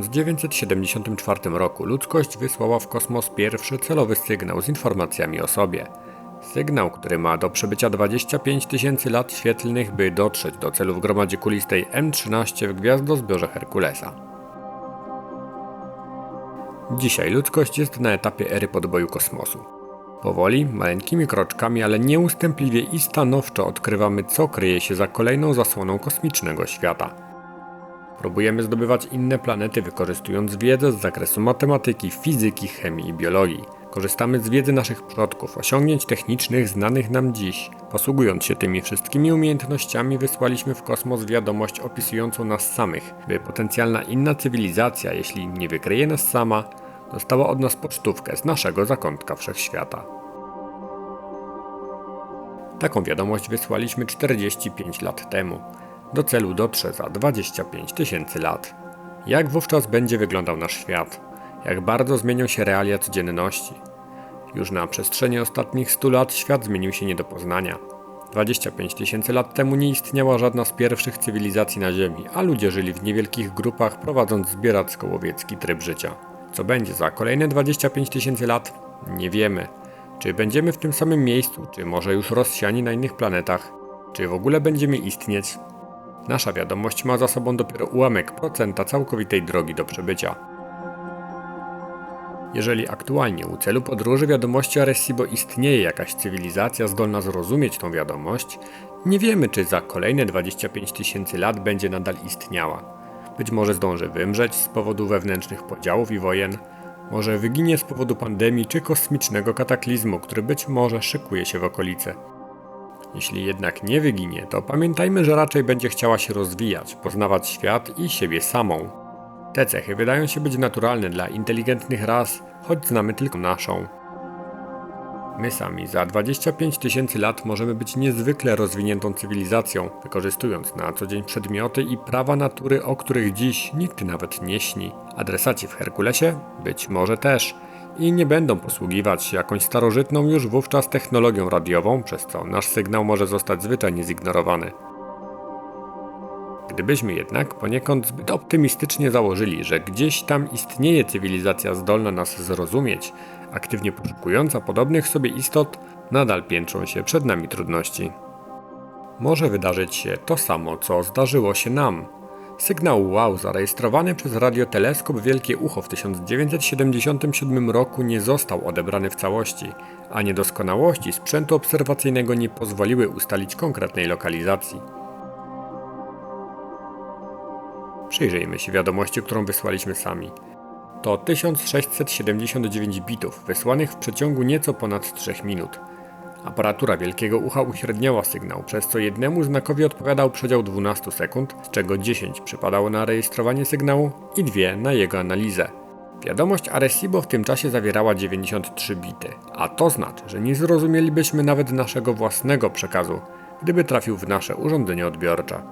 1974 roku ludzkość wysłała w kosmos pierwszy celowy sygnał z informacjami o sobie. Sygnał, który ma do przebycia 25 tysięcy lat świetlnych, by dotrzeć do celu w gromadzie kulistej M13 w gwiazdozbiorze Herkulesa. Dzisiaj ludzkość jest na etapie ery podboju kosmosu. Powoli, maleńkimi kroczkami, ale nieustępliwie i stanowczo odkrywamy, co kryje się za kolejną zasłoną kosmicznego świata. Próbujemy zdobywać inne planety, wykorzystując wiedzę z zakresu matematyki, fizyki, chemii i biologii. Korzystamy z wiedzy naszych przodków, osiągnięć technicznych znanych nam dziś. Posługując się tymi wszystkimi umiejętnościami, wysłaliśmy w kosmos wiadomość opisującą nas samych, by potencjalna inna cywilizacja, jeśli nie wykryje nas sama, dostała od nas pocztówkę z naszego zakątka wszechświata. Taką wiadomość wysłaliśmy 45 lat temu. Do celu dotrze za 25 tysięcy lat. Jak wówczas będzie wyglądał nasz świat? Jak bardzo zmienią się realia codzienności? Już na przestrzeni ostatnich 100 lat świat zmienił się nie do poznania. 25 tysięcy lat temu nie istniała żadna z pierwszych cywilizacji na Ziemi, a ludzie żyli w niewielkich grupach, prowadząc zbieracko-łowiecki tryb życia. Co będzie za kolejne 25 tysięcy lat? Nie wiemy. Czy będziemy w tym samym miejscu, czy może już rozsiani na innych planetach? Czy w ogóle będziemy istnieć? Nasza wiadomość ma za sobą dopiero ułamek procenta całkowitej drogi do przebycia. Jeżeli aktualnie u celu podróży wiadomości Arecibo istnieje jakaś cywilizacja zdolna zrozumieć tą wiadomość, nie wiemy czy za kolejne 25 tysięcy lat będzie nadal istniała. Być może zdąży wymrzeć z powodu wewnętrznych podziałów i wojen, może wyginie z powodu pandemii czy kosmicznego kataklizmu, który być może szykuje się w okolice. Jeśli jednak nie wyginie, to pamiętajmy, że raczej będzie chciała się rozwijać, poznawać świat i siebie samą. Te cechy wydają się być naturalne dla inteligentnych ras, choć znamy tylko naszą. My sami za 25 tysięcy lat możemy być niezwykle rozwiniętą cywilizacją, wykorzystując na co dzień przedmioty i prawa natury, o których dziś nikt nawet nie śni. Adresaci w Herkulesie? Być może też. I nie będą posługiwać się jakąś starożytną już wówczas technologią radiową, przez co nasz sygnał może zostać zwyczajnie zignorowany. Gdybyśmy jednak poniekąd zbyt optymistycznie założyli, że gdzieś tam istnieje cywilizacja zdolna nas zrozumieć, aktywnie poszukująca podobnych sobie istot, nadal piętrzą się przed nami trudności. Może wydarzyć się to samo, co zdarzyło się nam. Sygnał WOW zarejestrowany przez radioteleskop Wielkie Ucho w 1977 roku nie został odebrany w całości, a niedoskonałości sprzętu obserwacyjnego nie pozwoliły ustalić konkretnej lokalizacji. Przyjrzyjmy się wiadomości, którą wysłaliśmy sami. To 1679 bitów, wysłanych w przeciągu nieco ponad 3 minut. Aparatura wielkiego ucha uśredniała sygnał, przez co jednemu znakowi odpowiadał przedział 12 sekund, z czego 10 przypadało na rejestrowanie sygnału i 2 na jego analizę. Wiadomość Arecibo w tym czasie zawierała 93 bity, a to znaczy, że nie zrozumielibyśmy nawet naszego własnego przekazu, gdyby trafił w nasze urządzenie odbiorcze.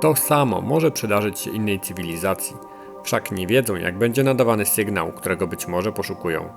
To samo może przydarzyć się innej cywilizacji, wszak nie wiedzą jak będzie nadawany sygnał, którego być może poszukują.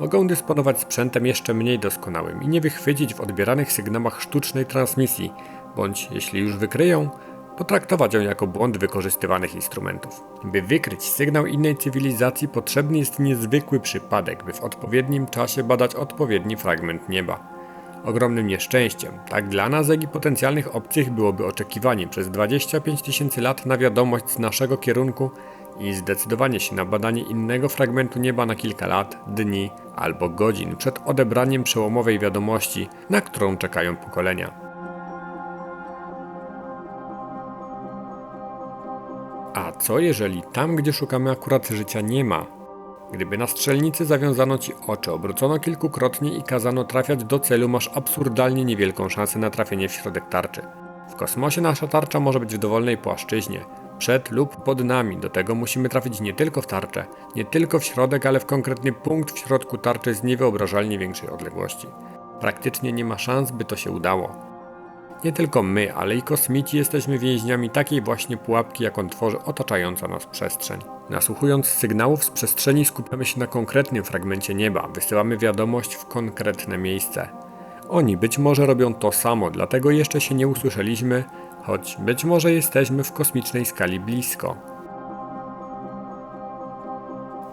Mogą dysponować sprzętem jeszcze mniej doskonałym i nie wychwycić w odbieranych sygnałach sztucznej transmisji, bądź jeśli już wykryją, potraktować ją jako błąd wykorzystywanych instrumentów. By wykryć sygnał innej cywilizacji potrzebny jest niezwykły przypadek, by w odpowiednim czasie badać odpowiedni fragment nieba. Ogromnym nieszczęściem, tak dla nas, jak i potencjalnych obcych byłoby oczekiwanie przez 25 tysięcy lat na wiadomość z naszego kierunku i zdecydowanie się na badanie innego fragmentu nieba na kilka lat, dni albo godzin przed odebraniem przełomowej wiadomości, na którą czekają pokolenia. A co jeżeli tam, gdzie szukamy akurat życia nie ma, Gdyby na strzelnicy zawiązano ci oczy, obrócono kilkukrotnie i kazano trafiać do celu, masz absurdalnie niewielką szansę na trafienie w środek tarczy. W kosmosie nasza tarcza może być w dowolnej płaszczyźnie, przed lub pod nami. Do tego musimy trafić nie tylko w tarczę, nie tylko w środek, ale w konkretny punkt w środku tarczy z niewyobrażalnie większej odległości. Praktycznie nie ma szans, by to się udało. Nie tylko my, ale i kosmici jesteśmy więźniami takiej właśnie pułapki, jaką tworzy otaczająca nas przestrzeń. Nasłuchując sygnałów z przestrzeni skupiamy się na konkretnym fragmencie nieba, wysyłamy wiadomość w konkretne miejsce. Oni być może robią to samo, dlatego jeszcze się nie usłyszeliśmy, choć być może jesteśmy w kosmicznej skali blisko.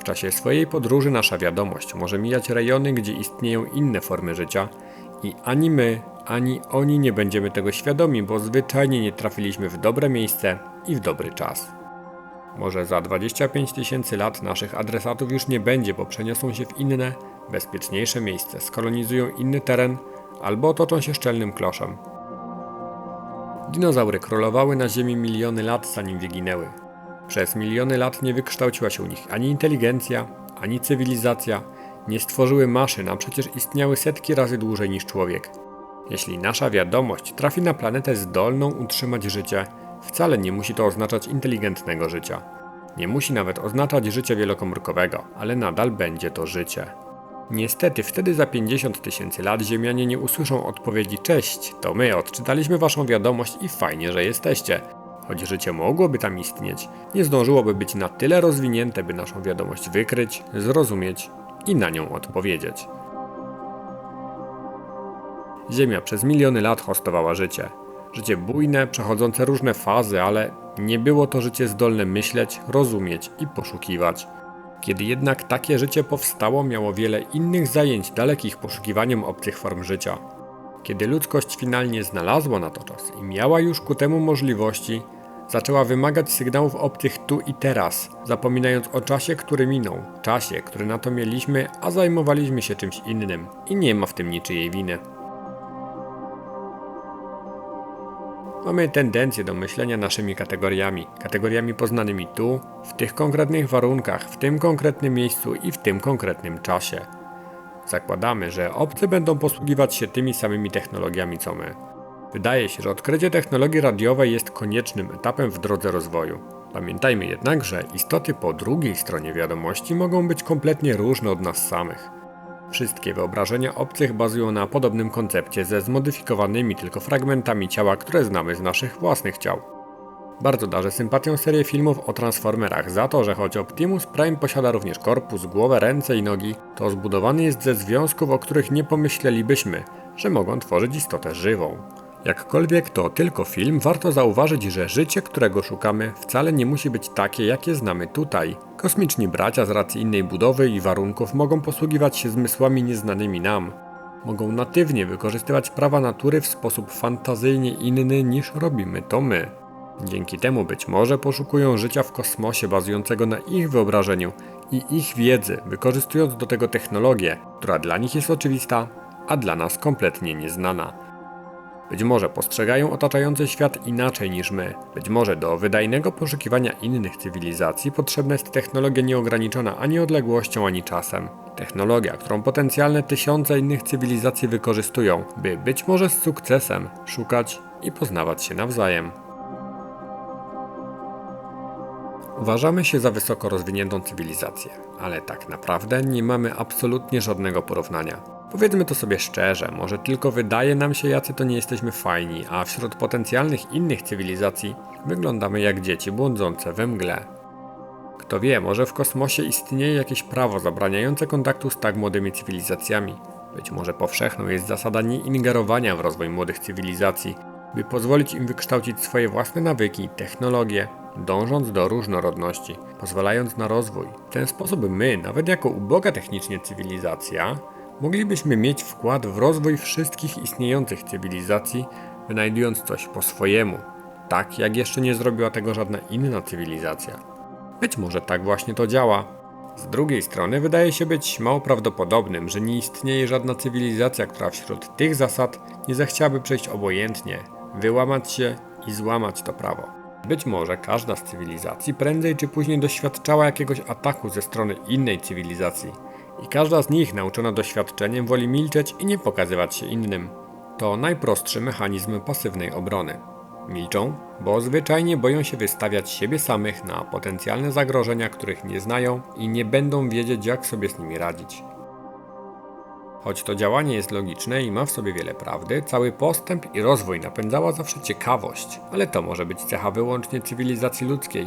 W czasie swojej podróży nasza wiadomość może mijać rejony, gdzie istnieją inne formy życia i ani my, ani oni nie będziemy tego świadomi, bo zwyczajnie nie trafiliśmy w dobre miejsce i w dobry czas. Może za 25 tysięcy lat naszych adresatów już nie będzie, bo przeniosą się w inne, bezpieczniejsze miejsce, skolonizują inny teren albo otoczą się szczelnym kloszem. Dinozaury królowały na Ziemi miliony lat zanim wyginęły. Przez miliony lat nie wykształciła się u nich ani inteligencja, ani cywilizacja, nie stworzyły maszyn, a przecież istniały setki razy dłużej niż człowiek. Jeśli nasza wiadomość trafi na planetę zdolną utrzymać życie, wcale nie musi to oznaczać inteligentnego życia. Nie musi nawet oznaczać życia wielokomórkowego, ale nadal będzie to życie. Niestety wtedy za 50 tysięcy lat Ziemianie nie usłyszą odpowiedzi Cześć, to my odczytaliśmy waszą wiadomość i fajnie, że jesteście. Choć życie mogłoby tam istnieć, nie zdążyłoby być na tyle rozwinięte, by naszą wiadomość wykryć, zrozumieć i na nią odpowiedzieć. Ziemia przez miliony lat hostowała życie. Życie bujne, przechodzące różne fazy, ale nie było to życie zdolne myśleć, rozumieć i poszukiwać. Kiedy jednak takie życie powstało, miało wiele innych zajęć dalekich poszukiwaniem obcych form życia. Kiedy ludzkość finalnie znalazła na to czas i miała już ku temu możliwości, zaczęła wymagać sygnałów obcych tu i teraz, zapominając o czasie, który minął, czasie, który na to mieliśmy, a zajmowaliśmy się czymś innym i nie ma w tym niczyjej winy. Mamy tendencję do myślenia naszymi kategoriami, kategoriami poznanymi tu, w tych konkretnych warunkach, w tym konkretnym miejscu i w tym konkretnym czasie. Zakładamy, że obcy będą posługiwać się tymi samymi technologiami co my. Wydaje się, że odkrycie technologii radiowej jest koniecznym etapem w drodze rozwoju. Pamiętajmy jednak, że istoty po drugiej stronie wiadomości mogą być kompletnie różne od nas samych. Wszystkie wyobrażenia obcych bazują na podobnym koncepcie ze zmodyfikowanymi tylko fragmentami ciała, które znamy z naszych własnych ciał. Bardzo darzę sympatią serię filmów o Transformerach za to, że choć Optimus Prime posiada również korpus, głowę, ręce i nogi, to zbudowany jest ze związków, o których nie pomyślelibyśmy, że mogą tworzyć istotę żywą. Jakkolwiek to tylko film, warto zauważyć, że życie, którego szukamy, wcale nie musi być takie, jakie znamy tutaj. Kosmiczni bracia z racji innej budowy i warunków mogą posługiwać się zmysłami nieznanymi nam. Mogą natywnie wykorzystywać prawa natury w sposób fantazyjnie inny niż robimy to my. Dzięki temu być może poszukują życia w kosmosie bazującego na ich wyobrażeniu i ich wiedzy, wykorzystując do tego technologię, która dla nich jest oczywista, a dla nas kompletnie nieznana. Być może postrzegają otaczający świat inaczej niż my. Być może do wydajnego poszukiwania innych cywilizacji potrzebna jest technologia nieograniczona ani odległością, ani czasem. Technologia, którą potencjalne tysiące innych cywilizacji wykorzystują, by być może z sukcesem szukać i poznawać się nawzajem. Uważamy się za wysoko rozwiniętą cywilizację, ale tak naprawdę nie mamy absolutnie żadnego porównania. Powiedzmy to sobie szczerze, może tylko wydaje nam się, jacy to nie jesteśmy fajni, a wśród potencjalnych innych cywilizacji wyglądamy jak dzieci błądzące we mgle. Kto wie, może w kosmosie istnieje jakieś prawo zabraniające kontaktu z tak młodymi cywilizacjami. Być może powszechną jest zasada nieingerowania w rozwój młodych cywilizacji, by pozwolić im wykształcić swoje własne nawyki, technologie, dążąc do różnorodności, pozwalając na rozwój. W ten sposób my, nawet jako uboga technicznie cywilizacja, moglibyśmy mieć wkład w rozwój wszystkich istniejących cywilizacji, wynajdując coś po swojemu, tak jak jeszcze nie zrobiła tego żadna inna cywilizacja. Być może tak właśnie to działa. Z drugiej strony wydaje się być mało prawdopodobnym, że nie istnieje żadna cywilizacja, która wśród tych zasad nie zechciałaby przejść obojętnie, wyłamać się i złamać to prawo. Być może każda z cywilizacji prędzej czy później doświadczała jakiegoś ataku ze strony innej cywilizacji i każda z nich, nauczona doświadczeniem, woli milczeć i nie pokazywać się innym. To najprostszy mechanizm pasywnej obrony. Milczą, bo zwyczajnie boją się wystawiać siebie samych na potencjalne zagrożenia, których nie znają i nie będą wiedzieć, jak sobie z nimi radzić. Choć to działanie jest logiczne i ma w sobie wiele prawdy, cały postęp i rozwój napędzała zawsze ciekawość, ale to może być cecha wyłącznie cywilizacji ludzkiej.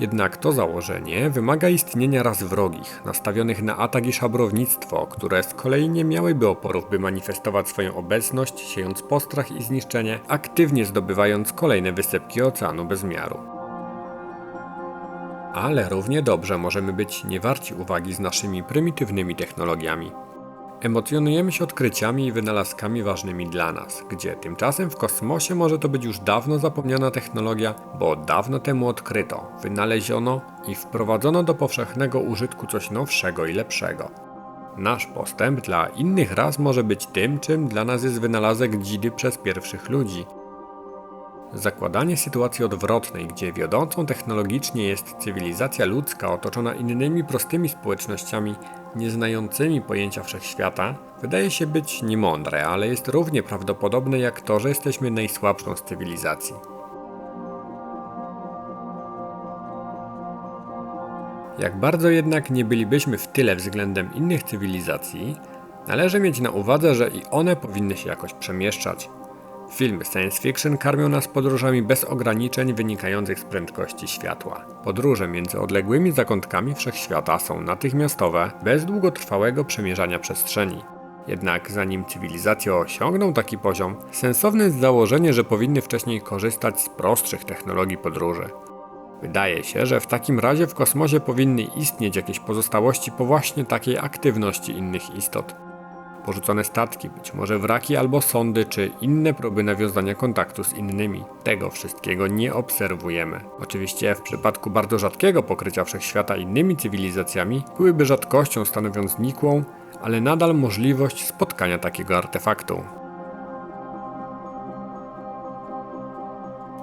Jednak to założenie wymaga istnienia ras wrogich, nastawionych na atak i szabrownictwo, które z kolei nie miałyby oporów, by manifestować swoją obecność, siejąc postrach i zniszczenie, aktywnie zdobywając kolejne wysepki oceanu bez miaru. Ale równie dobrze możemy być niewarci uwagi z naszymi prymitywnymi technologiami. Emocjonujemy się odkryciami i wynalazkami ważnymi dla nas, gdzie tymczasem w kosmosie może to być już dawno zapomniana technologia, bo dawno temu odkryto, wynaleziono i wprowadzono do powszechnego użytku coś nowszego i lepszego. Nasz postęp dla innych ras może być tym, czym dla nas jest wynalazek dzidy przez pierwszych ludzi. Zakładanie sytuacji odwrotnej, gdzie wiodącą technologicznie jest cywilizacja ludzka otoczona innymi prostymi społecznościami, nieznającymi pojęcia wszechświata, wydaje się być niemądre, ale jest równie prawdopodobne jak to, że jesteśmy najsłabszą z cywilizacji. Jak bardzo jednak nie bylibyśmy w tyle względem innych cywilizacji, należy mieć na uwadze, że i one powinny się jakoś przemieszczać. Filmy science fiction karmią nas podróżami bez ograniczeń wynikających z prędkości światła. Podróże między odległymi zakątkami wszechświata są natychmiastowe, bez długotrwałego przemierzania przestrzeni. Jednak zanim cywilizacje osiągną taki poziom, sensowne jest założenie, że powinny wcześniej korzystać z prostszych technologii podróży. Wydaje się, że w takim razie w kosmosie powinny istnieć jakieś pozostałości po właśnie takiej aktywności innych istot. Porzucone statki, być może wraki albo sondy, czy inne próby nawiązania kontaktu z innymi. Tego wszystkiego nie obserwujemy. Oczywiście w przypadku bardzo rzadkiego pokrycia wszechświata innymi cywilizacjami byłyby rzadkością stanowiąc nikłą, ale nadal możliwość spotkania takiego artefaktu.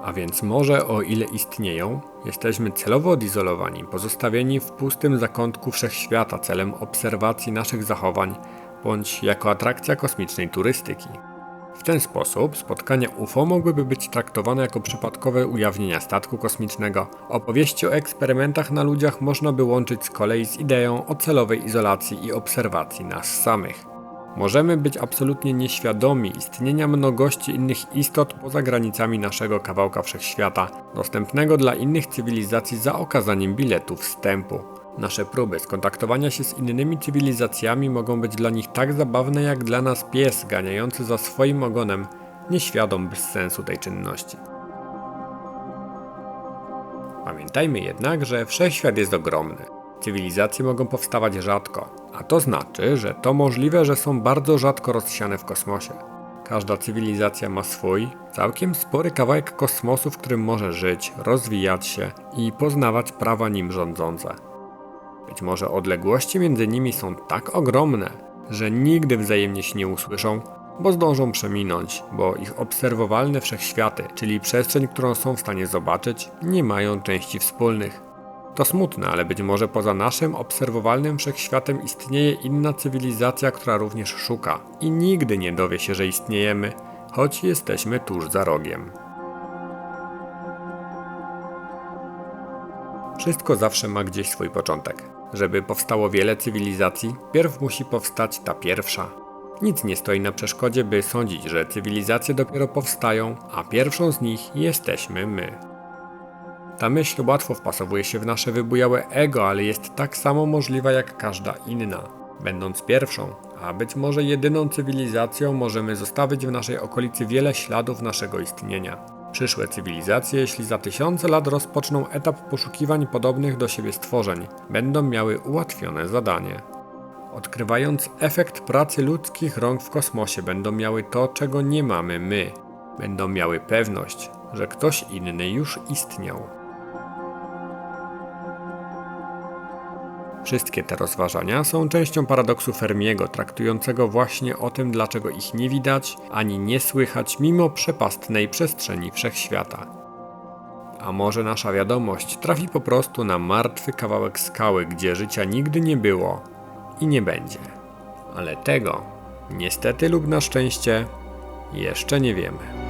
A więc może o ile istnieją, jesteśmy celowo odizolowani, pozostawieni w pustym zakątku wszechświata celem obserwacji naszych zachowań, bądź jako atrakcja kosmicznej turystyki. W ten sposób spotkania UFO mogłyby być traktowane jako przypadkowe ujawnienia statku kosmicznego. Opowieści o eksperymentach na ludziach można by łączyć z kolei z ideą o celowej izolacji i obserwacji nas samych. Możemy być absolutnie nieświadomi istnienia mnogości innych istot poza granicami naszego kawałka wszechświata, dostępnego dla innych cywilizacji za okazaniem biletu wstępu. Nasze próby skontaktowania się z innymi cywilizacjami mogą być dla nich tak zabawne jak dla nas pies ganiający za swoim ogonem, nieświadom bez sensu tej czynności. Pamiętajmy jednak, że wszechświat jest ogromny. Cywilizacje mogą powstawać rzadko, a to znaczy, że to możliwe, że są bardzo rzadko rozsiane w kosmosie. Każda cywilizacja ma swój, całkiem spory kawałek kosmosu, w którym może żyć, rozwijać się i poznawać prawa nim rządzące. Być może odległości między nimi są tak ogromne, że nigdy wzajemnie się nie usłyszą, bo zdążą przeminąć, bo ich obserwowalne wszechświaty, czyli przestrzeń, którą są w stanie zobaczyć, nie mają części wspólnych. To smutne, ale być może poza naszym obserwowalnym wszechświatem istnieje inna cywilizacja, która również szuka i nigdy nie dowie się, że istniejemy, choć jesteśmy tuż za rogiem. Wszystko zawsze ma gdzieś swój początek. Żeby powstało wiele cywilizacji, pierw musi powstać ta pierwsza. Nic nie stoi na przeszkodzie, by sądzić, że cywilizacje dopiero powstają, a pierwszą z nich jesteśmy my. Ta myśl łatwo wpasowuje się w nasze wybujałe ego, ale jest tak samo możliwa jak każda inna. Będąc pierwszą, a być może jedyną cywilizacją, możemy zostawić w naszej okolicy wiele śladów naszego istnienia. Przyszłe cywilizacje, jeśli za tysiące lat rozpoczną etap poszukiwań podobnych do siebie stworzeń, będą miały ułatwione zadanie. Odkrywając efekt pracy ludzkich rąk w kosmosie, będą miały to, czego nie mamy my. Będą miały pewność, że ktoś inny już istniał. Wszystkie te rozważania są częścią paradoksu Fermiego, traktującego właśnie o tym, dlaczego ich nie widać ani nie słychać mimo przepastnej przestrzeni wszechświata. A może nasza wiadomość trafi po prostu na martwy kawałek skały, gdzie życia nigdy nie było i nie będzie. Ale tego, niestety lub na szczęście, jeszcze nie wiemy.